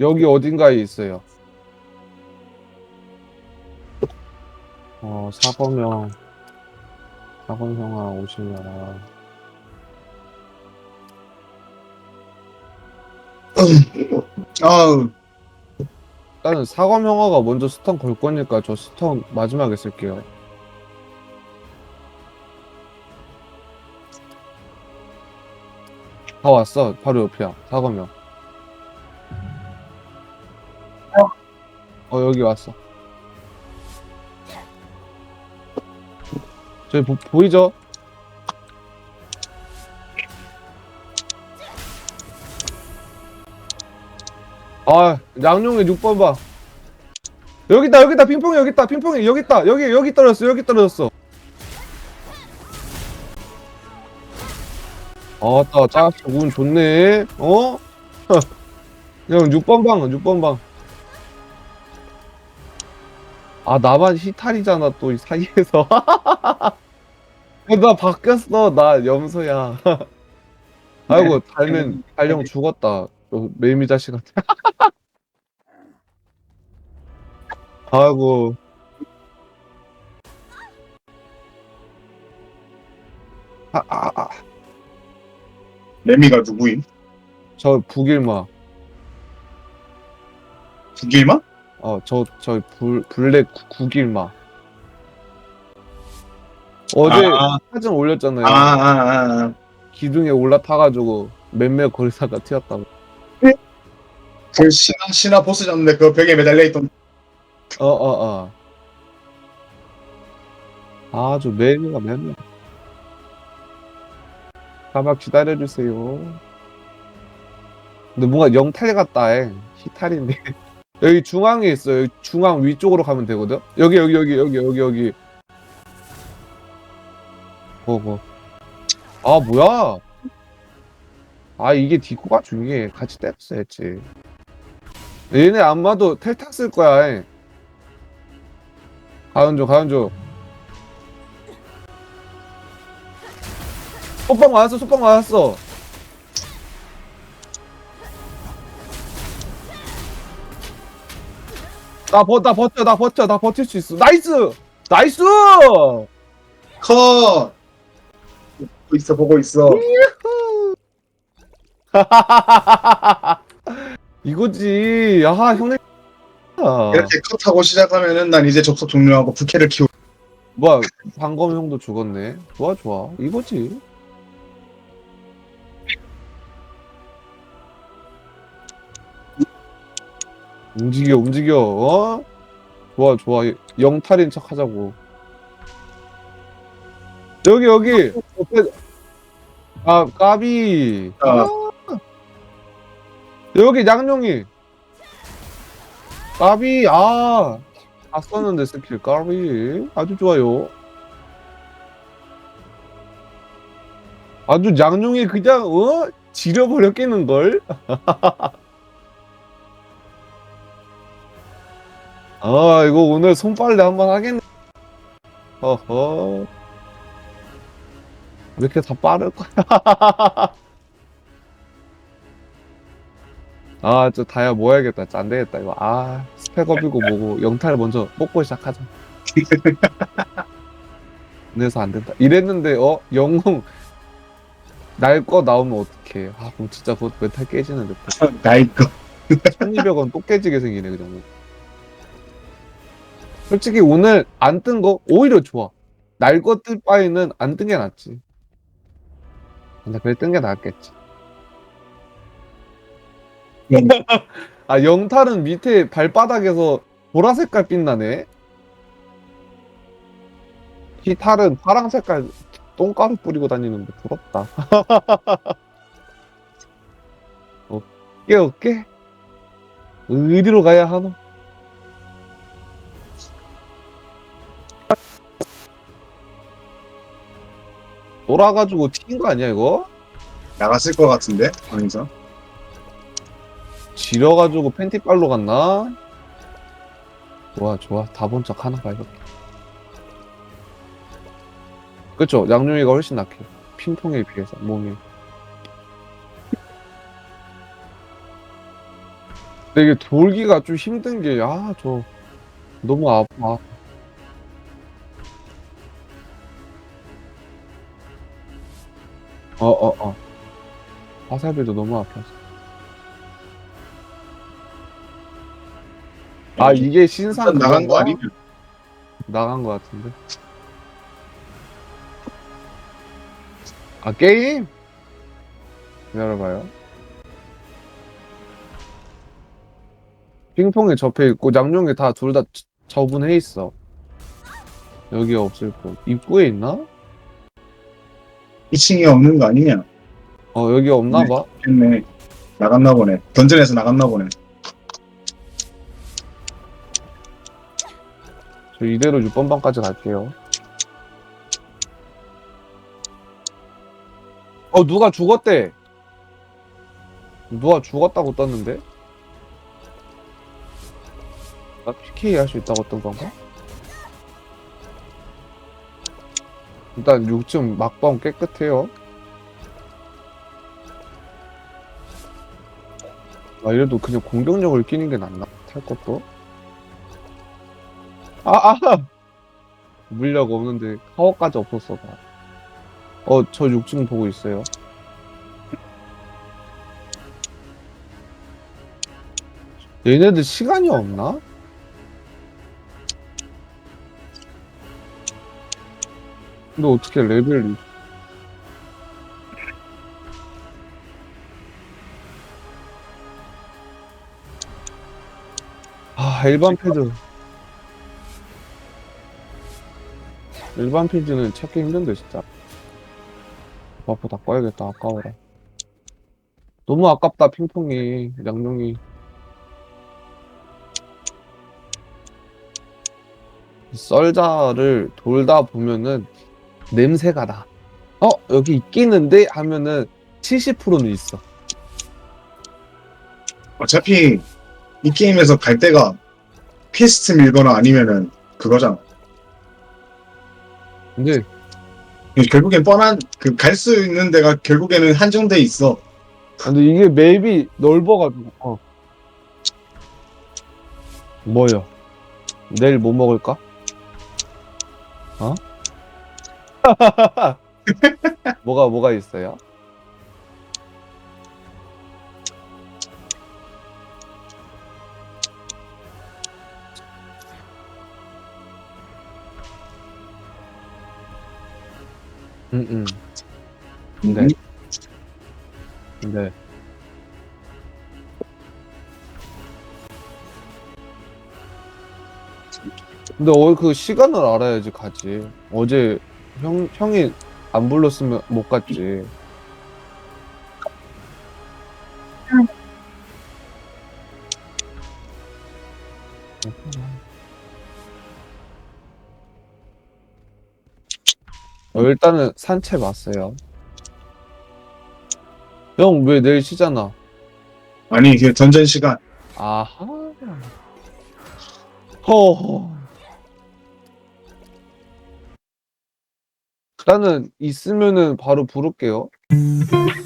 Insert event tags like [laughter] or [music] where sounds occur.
여기 어딘가에 있어요. 어, 사범형. 사범형아, 오실려나. 아우 일단은 사검형아가 먼저 스턴 걸 거니까 저 스턴 마지막에 쓸게요. 다 왔어. 바로 옆이야. 사검형. 여기 왔어. 저기 보, 보이죠? 아, 양용의 6번 봐. 여기 있다, 여기 있다, 핑퐁이 여기 있다, 핑퐁이 여기 있다, 여기, 여기 떨어졌어, 여기 떨어졌어. 아따, 짝운 좋네. 어? [laughs] 형, 6번 방, 6번 방. 아, 나만 히탈이잖아, 또, 이 사이에서. 야, [laughs] 나 바뀌었어, 나 염소야. [laughs] 아이고, 달면, 달령 죽었다. 너 매미 자식 같아. [laughs] 아이고. 아, 아, 아. 레미가 누구임? 저 북일마. 북일마? 어, 저, 저 불, 블랙 구- 국일마. 어제 아, 사진 올렸잖아요. 아, 아, 아, 아. 기둥에 올라타가지고 몇몇 거리사가 튀었다고. 그 신화 신화 보스 잡는데 그 벽에 매달려 있던 어, 어, 어. 아주 매미가 매미. 가막 기다려주세요. 근데 뭔가 영탈 같다, 해. 히탈인데. 여기 중앙에 있어요. 여기 중앙 위쪽으로 가면 되거든? 여기, 여기, 여기, 여기, 여기, 여기. 거거. 아, 뭐야? 아, 이게 디코가 중요해. 같이 때렸어야지. 얘네 아마도 텔탁 쓸 거야, 해. 가은조 가은조 소빵 맞았어 소빵 맞았어 나, 버, 나 버텨 나 버텨 나 버틸 수 있어. 나이스! 나이스! 컷! 보고 있어 보고 있어. [laughs] 이거지. 야 형님. 아, 이렇게 컷하고 시작하면은 난 이제 접속 종료하고 부캐를 키우 뭐야 방검 형도 죽었네. 좋아 좋아. 이거지 움직여 움직여. 어? 좋아 좋아. 영탈인 척 하자고. 여기 여기. 옆에. 아 까비. 아. 여기 양룡이. 까비. 아. 다 썼는데 스킬. 까비. 아주 좋아요. 아주 양룡이 그냥 어? 지려버렸겠는걸 [laughs] 아 이거 오늘 손빨래 한번 하겠네 어허 왜 이렇게 다 빠를 거야 [laughs] 아, 저 다이아 모아야겠다. 진짜 안 되겠다, 이거. 아, 스펙업이고 뭐고, 영탈 먼저 뽑고 시작하자. [laughs] 그래서 안 된다. 이랬는데, 어? 영웅, 날 거 나오면 어떡해. 아, 그럼 진짜 그것 멘탈 깨지는데. 나이 [laughs] 거 1200원 또 깨지게 생기네, 그 정도. 솔직히 오늘 안 뜬 거 오히려 좋아. 날 거 뜰 바에는 안 뜬 게 낫지. 근데 그래 뜬 게 낫겠지. [laughs] 아, 영탈은 밑에 발바닥에서 보라 색깔 빛나네. 히탈은 파랑 색깔 똥가루 뿌리고 다니는데 부럽다. [laughs] 어깨 어깨? 어디로 가야 하노? 돌아가지고 튀긴 거 아니야 이거? 나갔을 것 같은데 방에서 지려가지고 팬티 빨로 갔나? 좋아 좋아 다본척 하나 봐 이렇게 그쵸 양룡이가 훨씬 낫게 핑퐁에 비해서 몸이 근데 이게 돌기가 좀 힘든 게, 아, 저, 너무 아파. 어, 어, 어. 화살비도 너무 아파서. 아, 이게 신상 일단 나간 거 그건가? 아니면 나간 거 같은데. 아, 게임? 기다려봐요. 핑퐁에 접해 있고, 양용이 다 둘 다 저분해 있어. 여기 없을 거. 입구에 있나? 2층에 없는 거 아니냐? 어, 여기 없나 네. 봐. 했네. 나갔나 보네. 던전에서 나갔나 보네. 저 이대로 6번 방까지 갈게요. 어, 누가 죽었대. 누가 죽었다고 떴는데? 나 PK 할 수 있다고 뜬 건가? 일단 6층 막방 깨끗해요. 아, 이래도 그냥 공격력을 끼는 게 낫나? 탈 것도? 아, 아! 물력 없는데 파워까지 없었어. 봐. 어, 저 6층 보고 있어요. 얘네들 시간이 없나? 근데 어떻게 레벨이 아 일반 패드. 일반 패드는 찾기 힘든데 진짜. 버프 다 꺼야겠다 아까워라. 너무 아깝다 핑퐁이. 양용이. 썰자를 돌다 보면은 냄새가 나. 어 여기 있기는데 하면은 70%는 있어. 어차피 이 게임에서 갈 때가 퀘스트 밀거나 아니면은 그거잖아. 근데 결국엔 뻔한 그 갈 수 있는 데가 결국에는 한정돼 있어. 근데 이게 맵이 넓어가지고 어. 뭐요? 내일 뭐 먹을까? 어? [laughs] 뭐가 뭐가 있어요? 응응 네. 네. 근데 어, 그 시간을 알아야지 가지. 어제 형 형이 안 불렀으면 못 갔지. 어, 일단은 산책 왔어요. 형 왜 내일 쉬잖아. 아니 이게 던전 시간. 아하. 허. 나는 있으면은 바로 부를게요. [laughs]